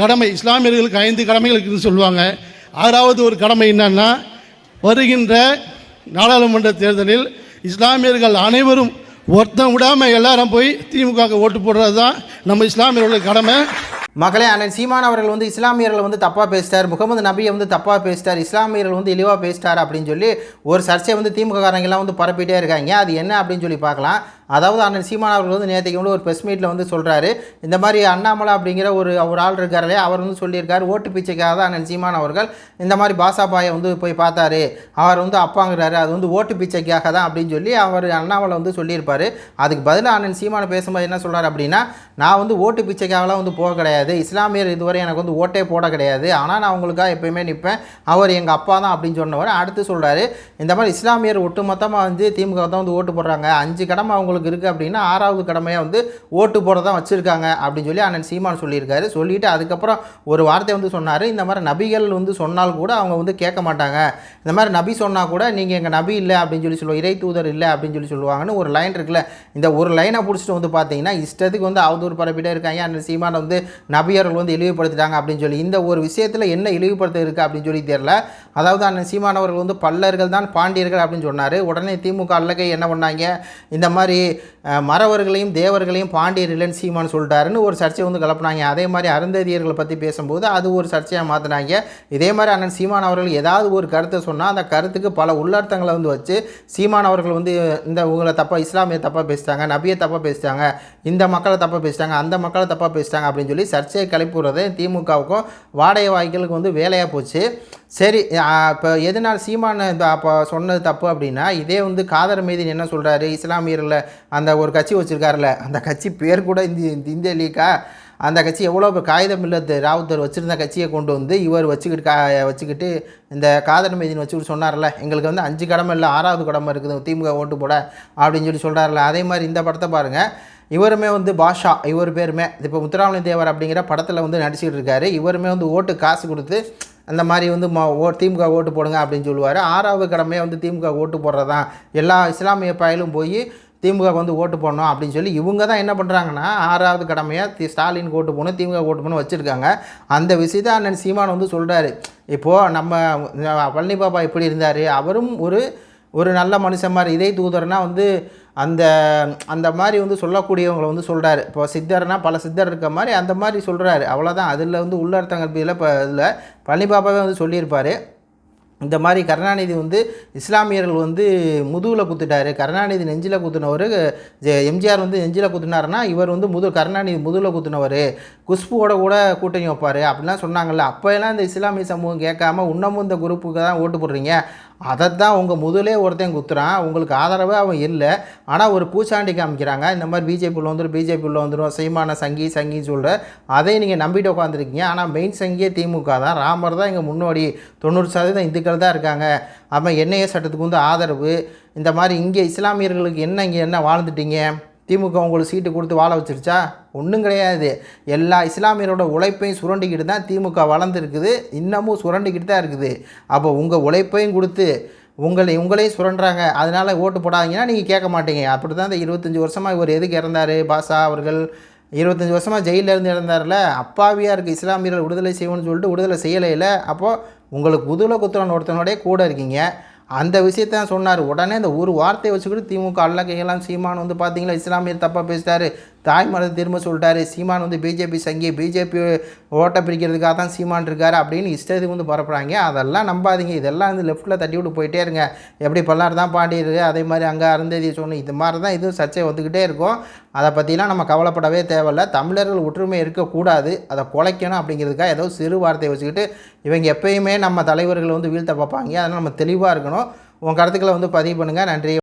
கடமை இஸ்லாமியர்களுக்கு ஐந்து கடமைகள் இருக்குதுன்னு சொல்லுவாங்க. ஆறாவது ஒரு கடமை என்னன்னா வருகின்ற நாடாளுமன்ற தேர்தலில் இஸ்லாமியர்கள் அனைவரும் ஒருத்தன் விடாமல் எல்லாரும் போய் திமுக ஓட்டு போடுறது தான் நம்ம இஸ்லாமியர்களுடைய கடமை. மகளே அண்ணன் சீமான் அவர்கள் வந்து இஸ்லாமியர்கள் வந்து தப்பாக பேசிட்டார். முகமது நபியை வந்து தப்பாக பேசிட்டார். இஸ்லாமியர்கள் வந்து இழிவாக பேசிட்டார் அப்படின்னு சொல்லி ஒரு சர்ச்சையை வந்து திமுக காரங்கெல்லாம் வந்து பரப்பிட்டே இருக்காங்க. அது என்ன அப்படின்னு சொல்லி பார்க்கலாம். அதாவது அண்ணன் சீமான் அவர்கள் வந்து நேற்றுக்கு வந்து ஒரு ப்ரெஸ் மீட்டில் வந்து சொல்கிறாரு இந்த மாதிரி அண்ணாமலை அப்படிங்கிற ஒரு ஒரு ஆள் இருக்கார் அவர் வந்து சொல்லியிருக்காரு ஓட்டு பிச்சைக்காக தான் அண்ணன் சீமான் அவர்கள் இந்த மாதிரி பாசாபாயை வந்து போய் பார்த்தாரு. அவர் வந்து அப்பாங்கிறாரு அது வந்து ஓட்டு பிச்சைக்காக தான் அப்படின்னு சொல்லி அவர் அண்ணாமலை வந்து சொல்லியிருப்பார். அதுக்கு பதிலாக அண்ணன் சீமானை பேசும்போது என்ன சொல்கிறார் அப்படின்னா நான் வந்து ஓட்டு பிச்சைக்காகலாம் வந்து போக கிடையாது. இஸ்லாமியர் இதுவரை எனக்கு வந்து ஓட்டே போட கிடையாது. ஆனால் நான் அவங்களுக்காக எப்பயுமே நிற்பேன். அவர் எங்கள் அப்பா தான் அப்படின்னு சொன்னவர் அடுத்து சொல்கிறாரு இந்த மாதிரி இஸ்லாமியர் ஒட்டுமொத்தமாக வந்து திமுக தான் வந்து ஓட்டு போடுறாங்க. அஞ்சு கடமை அவங்களுக்கு இருக்குது அப்படின்னா ஆறாவது கடமையாக வந்து ஓட்டு போட தான் வச்சுருக்காங்க அப்படின்னு சொல்லி அண்ணன் சீமான் சொல்லியிருக்காரு. சொல்லிட்டு அதுக்கப்புறம் ஒரு வார்த்தை வந்து சொன்னார். இந்த மாதிரி நபிகள் வந்து சொன்னால் கூட அவங்க வந்து கேட்க மாட்டாங்க. இந்த மாதிரி நபி சொன்னால் கூட நீங்கள் எங்கள் நபி இல்லை அப்படின்னு சொல்லி சொல்லுவோம் இறை தூதர் இல்லை அப்படின்னு சொல்லி சொல்லுவாங்கன்னு ஒரு லைன் இருக்குல்ல. இந்த ஒரு லைனை பிடிச்சிட்டு வந்து பார்த்தீங்கன்னா இஷ்டத்துக்கு வந்து அவதூறு பரப்பிட்டே இருக்காங்க. அண்ணன் சீமானை வந்து நபியர்கள் வந்து இழிவுபடுத்திட்டாங்க அப்படின்னு சொல்லி. இந்த ஒரு விஷயத்தில் என்ன இழிவுபடுத்த இருக்குது அப்படின்னு சொல்லி தெரியல. அதாவது அண்ணன் சீமானவர்கள் வந்து பல்லர்கள் தான் பாண்டியர்கள் அப்படின்னு சொன்னார். உடனே திமுக அல்லகை என்ன பண்ணாங்க? இந்த மாதிரி மறவர்களையும் தேவர்களையும் பாண்டியர் இல்லைன்னு சீமான் சொல்லிட்டாருன்னு ஒரு சர்ச்சை வந்து கலப்புனாங்க. அதே மாதிரி அருந்ததியர்களை பற்றி பேசும்போது அது ஒரு சர்ச்சையாக மாற்றினாங்க இதே மாதிரி அண்ணன் சீமான் அவர்கள் ஏதாவது ஒரு கருத்தை சொன்னால் அந்த கருத்துக்கு பல உள்ளர்த்தங்களை வந்து வச்சு சீமான் அவர்கள் வந்து இந்த உங்களை தப்பாக இஸ்லாமிய தப்பாக பேசிட்டாங்க நபியை தப்பாக பேசிட்டாங்க இந்த மக்களை தப்பாக பேசிட்டாங்க அந்த மக்களை தப்பாக பேசிட்டாங்க அப்படின்னு சொல்லி சர்ச்சையை கிளப்பிடுறது திமுகவுக்கும் வாடகை வாய்களுக்கு வந்து வேலையாக போச்சு. சரி இப்போ எதனால் சீமான அப்போ சொன்னது தப்பு அப்படின்னா இதே வந்து காதர் மீதின் என்ன சொல்கிறாரு இஸ்லாமியர்களை அந்த ஒரு கட்சி வச்சுருக்காருல அந்த கட்சி பேர் கூட இந்த இந்த இந்திய லீக்கா அந்த கட்சி எவ்வளோ காகிதம் இல்லத்து ராவுத்தர் வச்சுருந்த கட்சியை கொண்டு வந்து இவர் வச்சுக்கிட்டு கா வச்சுக்கிட்டு இந்த காதல் மீதின் வச்சுக்கிட்டு சொன்னார்ல எங்களுக்கு வந்து அஞ்சு கடமை இல்லை ஆறாவது கடமை இருக்குது திமுக ஓட்டு போட அப்படின்னு சொல்லி சொல்கிறார்ல அதே மாதிரி இந்த படத்தை பாருங்கள் இவருமே வந்து பாஷா இவர் பேருமே. இப்போ முத்துராமலிங்க தேவர் அப்படிங்கிற படத்தில் வந்து நடிச்சுக்கிட்டு இருக்காரு. இவருமே வந்து ஓட்டு காசு கொடுத்து அந்த மாதிரி வந்து மா ஓ திமுக ஓட்டு போடுங்க அப்படின்னு சொல்லுவார். ஆறாவது கடமையாக வந்து திமுக ஓட்டு போடுறது? தான் எல்லா இஸ்லாமிய பயலும் போய் திமுக வந்து ஓட்டு போடணும் அப்படின்னு சொல்லி இவங்க தான் என்ன பண்ணுறாங்கன்னா ஆறாவது கடமையாக தி ஸ்டாலின் ஓட்டு போகணும் திமுக ஓட்டு போகணும் வச்சுருக்காங்க. அந்த விஷயத்தை அண்ணன் சீமான் வந்து சொல்கிறாரு இப்போது நம்ம பழனி பாபா இப்படி இருந்தார். அவரும் ஒரு ஒரு நல்ல மனுஷன் மாதிரி இதே தூதர்னா வந்து அந்த அந்த மாதிரி வந்து சொல்லக்கூடியவங்களை வந்து சொல்கிறாரு இப்போ சித்தர்னா பல சித்தர் இருக்க மாதிரி அந்த மாதிரி சொல்கிறாரு அவ்வளோதான் அதில் வந்து உள்ளர்த்தங்கள் இதில் இப்போ இதில் பழனி பாபாவே வந்து சொல்லியிருப்பார். இந்த மாதிரி கருணாநிதி வந்து இஸ்லாமியர்கள் வந்து முதுகில் குத்துட்டார். கருணாநிதி நெஞ்சில் குத்துனவர் ஜெ- எம்ஜிஆர் வந்து நெஞ்சில் குத்துனாருன்னா இவர் வந்து முது கருணாநிதி முதுகில் குத்துனவர். குஷ்புவோட கூட கூட்டணி வைப்பார். அப்படிலாம் சொன்னாங்கல்ல. அப்போ எல்லாம் இந்த இஸ்லாமிய சமூகம் கேட்காம இன்னமும் இந்த குரூப்புக்கு தான் ஓட்டு போடுறீங்க. அதை தான் உங்கள் முதலே ஒருத்தன் குத்துறான். உங்களுக்கு ஆதரவே அவன் இல்லை. ஆனால் ஒரு பூச்சாண்டி காமிக்கிறாங்க. இந்த மாதிரி பிஜேபியில் வந்துடும் பிஜேபியில் வந்துடும் சீமான சங்கி சங்கின்னு சொல்கிற அதை நீங்கள் நம்பிட்டு உட்காந்துருக்கீங்க ஆனால் மெயின் சங்கியே திமுக தான். ராமர் தான் இங்கே முன்னோடி. தொண்ணூறு சதவீதம் இந்துக்கள் தான் இருக்காங்க. அப்போ என்ஐஏ சட்டத்துக்கு வந்து ஆதரவு. இந்த மாதிரி இங்கே இஸ்லாமியர்களுக்கு என்ன இங்கே என்ன வாழ்ந்துட்டீங்க? திமுக உங்களுக்கு சீட்டு கொடுத்து வாழ வச்சிருச்சா? ஒன்றும் கிடையாது. எல்லா இஸ்லாமியரோட உழைப்பையும் சுரண்டிக்கிட்டு தான் திமுக வளர்ந்துருக்குது. இன்னமும் சுரண்டிக்கிட்டு தான் இருக்குது. அப்போ உங்கள் உழைப்பையும் கொடுத்து உங்களை உங்களையும் சுரண்டுறாங்க. அதனால் ஓட்டு போடாதீங்கன்னா நீங்கள் கேட்க மாட்டீங்க. அப்படி தான் இந்த இருபத்தஞ்சி வருஷமாக இவர் எதுக்கு இறந்தார்? பாஷா அவர்கள் இருபத்தஞ்சி வருஷமாக ஜெயிலில் இருந்து இறந்தார்ல. அப்பாவியாக இருக்குது இஸ்லாமியர்கள் விடுதலை செய்வோம்னு சொல்லிட்டு விடுதலை செய்யலையில். அப்போது உங்களுக்கு உதுல குத்துறன் ஒருத்தனோடய கூட இருக்கீங்க. அந்த விஷயத்த சொன்னார். உடனே அந்த ஒரு வார்த்தையை வச்சுக்கிட்டு திமுக அல்லக்கையெல்லாம் சீமான் வந்து பார்த்தீங்களா இஸ்லாமியர் தப்பாக பேசிட்டாரு. தாய் மதத்தை திரும்ப சொல்லிட்டாரு சீமான் வந்து பிஜேபி சங்கி பிஜேபி ஓட்டை பிரிக்கிறதுக்காக தான் சீமான் இருக்கார் அப்படின்னு இஷ்டத்துக்கு வந்து பரப்புகிறாங்க அதெல்லாம் நம்பாதீங்க. இதெல்லாம் வந்து லெஃப்ட்டில் தட்டி விட்டு போயிட்டே இருங்க. எப்படி பல்லார் தான் பாண்டியர் அதே மாதிரி அங்கே அருந்ததி சொன்ன இது மாதிரி தான் இதுவும் சர்ச்சை வந்துக்கிட்டே இருக்கும். அதை பற்றிலாம் நம்ம கவலைப்படவே தேவையில்ல. தமிழர்கள் ஒற்றுமை இருக்கக்கூடாது. அதை குலைக்கணும் அப்படிங்கிறதுக்காக ஏதோ சிறு வார்த்தையை வச்சுக்கிட்டு இவங்க எப்பயுமே நம்ம தலைவர்களை வந்து வீழ்த்த பார்ப்பாங்க அதனால் நம்ம தெளிவாக இருக்கணும். உங்கள் கருத்துக்களை வந்து பதிவு பண்ணுங்கள் நன்றி.